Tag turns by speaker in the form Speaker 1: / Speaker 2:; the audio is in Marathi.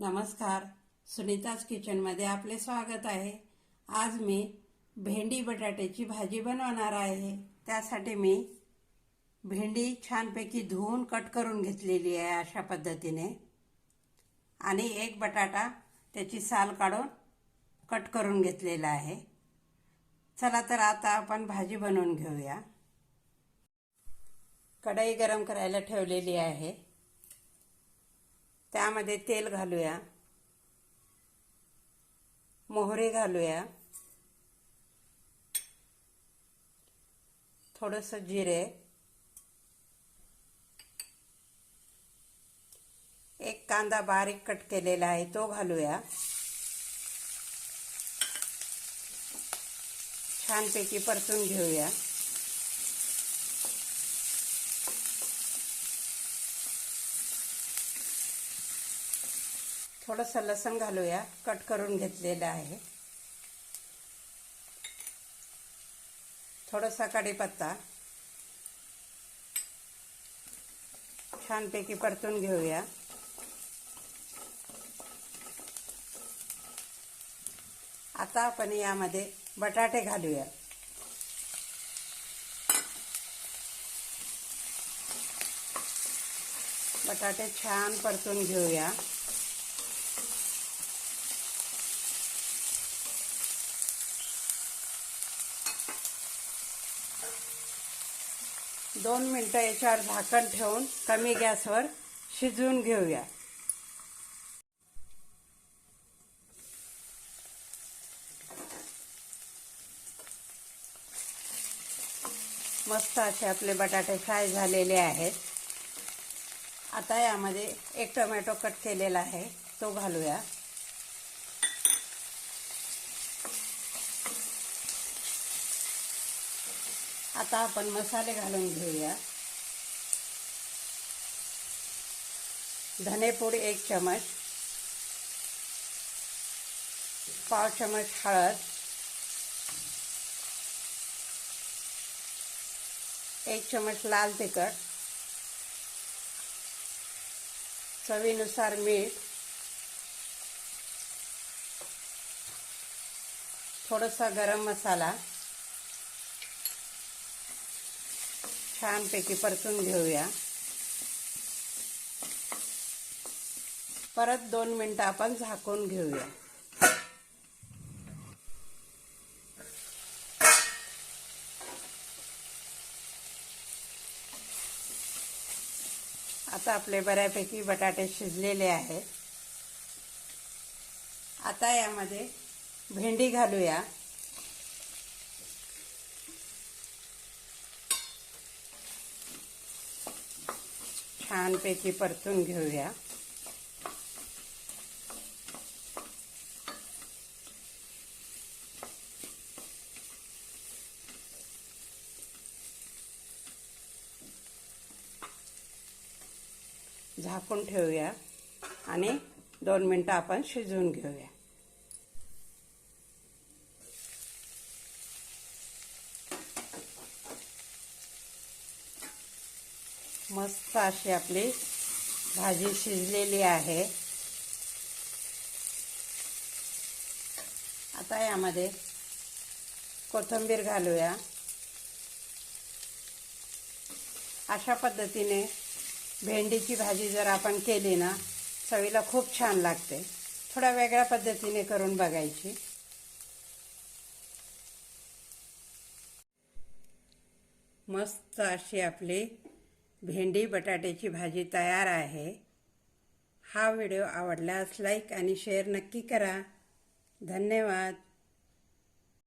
Speaker 1: नमस्कार. सुनीताज किचनमध्ये आपले स्वागत आहे. आज मी भेंडी बटाट्याची भाजी बनवणार आहे. त्यासाठी मी भेंडी छानपैकी धुवून कट करून घेतलेली आहे अशा पद्धतीने. आणि एक बटाटा त्याची साल काढून कट करून घेतलेला आहे. चला तर आता आपण भाजी बनवून घेऊया. कढई गरम करायला ठेवलेली आहे. त्यामध्ये तेल घालूया. मोहरे घालूया. थोडंसं जिरे. एक कांदा बारीक कट केलेला आहे तो घालूया. छानपैकी परतून घेऊया. थोडंसं लसण घालूया. कट करून घेतलेलं आहे. थोडासा कढीपत्ता. छानपैकी परतून घेऊया. आता आपण यामध्ये बटाटे घालूया. बटाटे छान परतून घेऊया. दोन मिनटं याच्यावर झाकण ठेवून कमी गॅसवर शिजवून घेऊया. मस्त असे आपले बटाटे फ्राय झालेले आहेत. आता यामध्ये एक टोमॅटो कट केलेला आहे तो घालूया. आता आपण मसाले घालून घेऊया. धनेपूड एक चमच पाव चमच हळद. एक चमच लाल तिखट. चवीनुसार मीठ. थोडासा गरम मसाला. छानपैकी परतून घेऊया. परत दोन मिनटं आपण झाकून घेऊया. आता आपले बऱ्यापैकी बटाटे शिजलेले आहेत. आता यामध्ये भेंडी घालूया. छानपैकी परतून घेऊया. झाकून ठेवूया आणि दोन मिनटं आपण शिजवून घेऊया. मस्त अशी आपली भाजी शिजलेली आहे. आता यामध्ये कोथिंबीर घालूया. अशा पद्धतीने भेंडीची भाजी जर आपण केली ना चवीला खूप छान लागते. थोड्या वेगळ्या पद्धतीने करून बघायची. मस्त अशी आपली भेंडी बटाट्याची भाजी तयार आहे. हा व्हिडिओ आवडल्यास लाईक आणि शेअर नक्की करा. धन्यवाद.